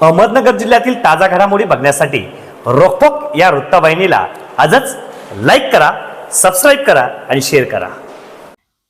अहमदनगर जिल्ह्यातील ताजा घडामोडी बघण्यासाठी रोखोक या वृत्तवाहिनीला आजच लाईक करा सबस्क्राईब करा आणि शेअर करा.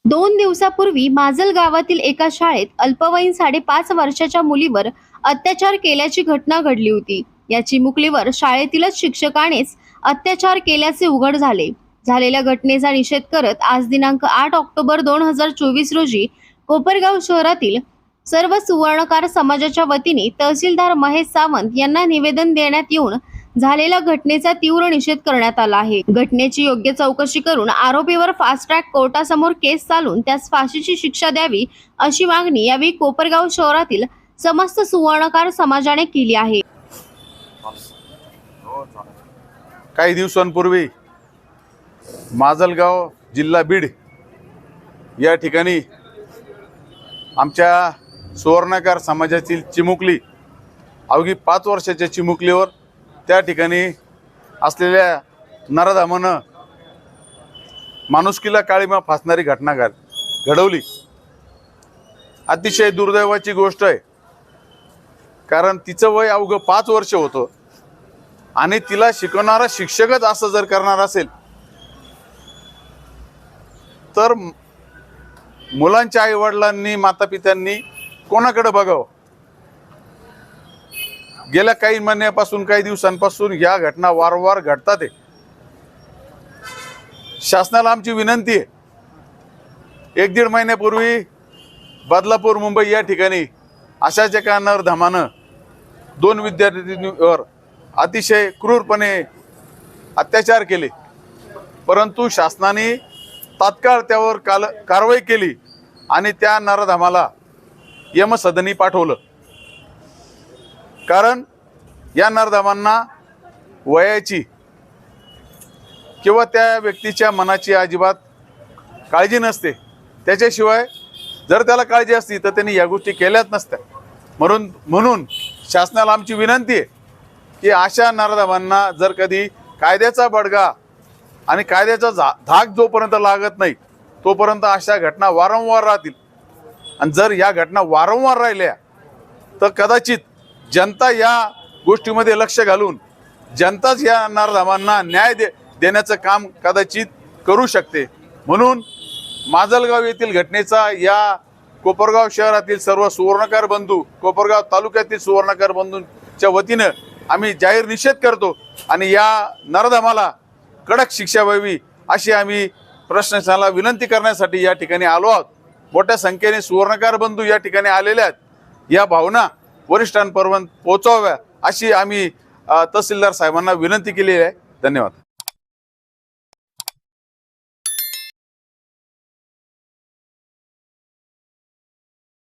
दोन दिवसापूर्वी माजल गावातील एका शाळेत अल्पवयीन साडेपाच वर्षाच्या मुलीवर अत्याचार केल्याची घटना घडली होती. या चिमुकलीवर शाळेतीलच शिक्षकानेच अत्याचार केल्याचे उघड झाले. झालेल्या घटनेचा निषेध करत आज दिनांक आठ ऑक्टोबर दोन हजार चोवीस रोजी कोपरगाव शहरातील सर्व सुवर्णकार समाजाच्या वतीने तहसीलदार महेश सावंत यांना निवेदन देण्यात येऊन झालेल्या घटनेचा तीव्र निषेध करण्यात आला आहे. घटनेची योग्य चौकशी करून आरोपीवर फास्ट ट्रॅक कोर्टासमोर केस चालून त्यास फाशीची शिक्षा द्यावी अशी मागणी यावेळी कोपरगाव शहरातील समस्त सुवर्णकार समाजाने केली आहे. काही दिवसांपूर्वी माजलगाव जिल्हा बीड या ठिकाणी आमच्या सुवर्णकार समाजातील चिमुकली अवघी पाच वर्षाच्या चिमुकलीवर त्या ठिकाणी असलेल्या नरधामानं माणुसकीला काळीमा फासणारी घटना घड घडवली. अतिशय दुर्दैवाची गोष्ट आहे. कारण तिचं वय अवघं पाच वर्ष होतं. आणि तिला शिकवणारा शिक्षकच असं जर करणार असेल तर मुलांच्या आईवडिलांनी मातापित्यांनी कोणाकडे बघावं? गेल्या काही महिन्यापासून काही दिवसांपासून या घटना वारंवार घडतात आहे शासनाला आमची विनंती आहे. एक दीड महिन्यापूर्वी बदलापूर मुंबई या ठिकाणी अशाच एका नरधमानं दोन विद्यार्थिनीवर अतिशय क्रूरपणे अत्याचार केले. परंतु शासनाने तात्काळ त्यावर काल कारवाई केली आणि त्या नरधामाला यमसदनी पाठवलं. कारण या नरधामांना वयाची किंवा त्या व्यक्तीच्या मनाची अजिबात काळजी नसते. त्याच्याशिवाय जर त्याला काळजी असती तर त्यांनी या गोष्टी केल्याच नसत्या. म्हणून म्हणून शासनाला आमची विनंती आहे की अशा नरधमांना जर कधी कायद्याचा बडगा आणि कायद्याचा झा धाक जोपर्यंत लागत नाही तोपर्यंत अशा घटना वारंवार राहतील. आणि जर या घटना वारंवार राहिल्या तर कदाचित जनता या गोष्टीमध्ये लक्ष घालून जनताच या नारधामांना न्याय दे देण्याचं काम कदाचित करू शकते. म्हणून माजलगाव येथील घटनेचा या कोपरगाव शहरातील सर्व सुवर्णकार बंधू कोपरगाव तालुक्यातील सुवर्णकार बंधूंच्या वतीनं आम्ही जाहीर निषेध करतो आणि या नरधमाला कडक शिक्षा व्हावी अशी आम्ही प्रशासनाला विनंती करण्यासाठी या ठिकाणी आलो आहोत. मोठ्या संख्येने सुवर्णकार बंधू या ठिकाणी आलेले आहेत. या भावना वरिष्ठांपर्यंत पोहोचवाव्या अशी आम्ही तहसीलदार साहेबांना विनंती केलेली आहे. धन्यवाद.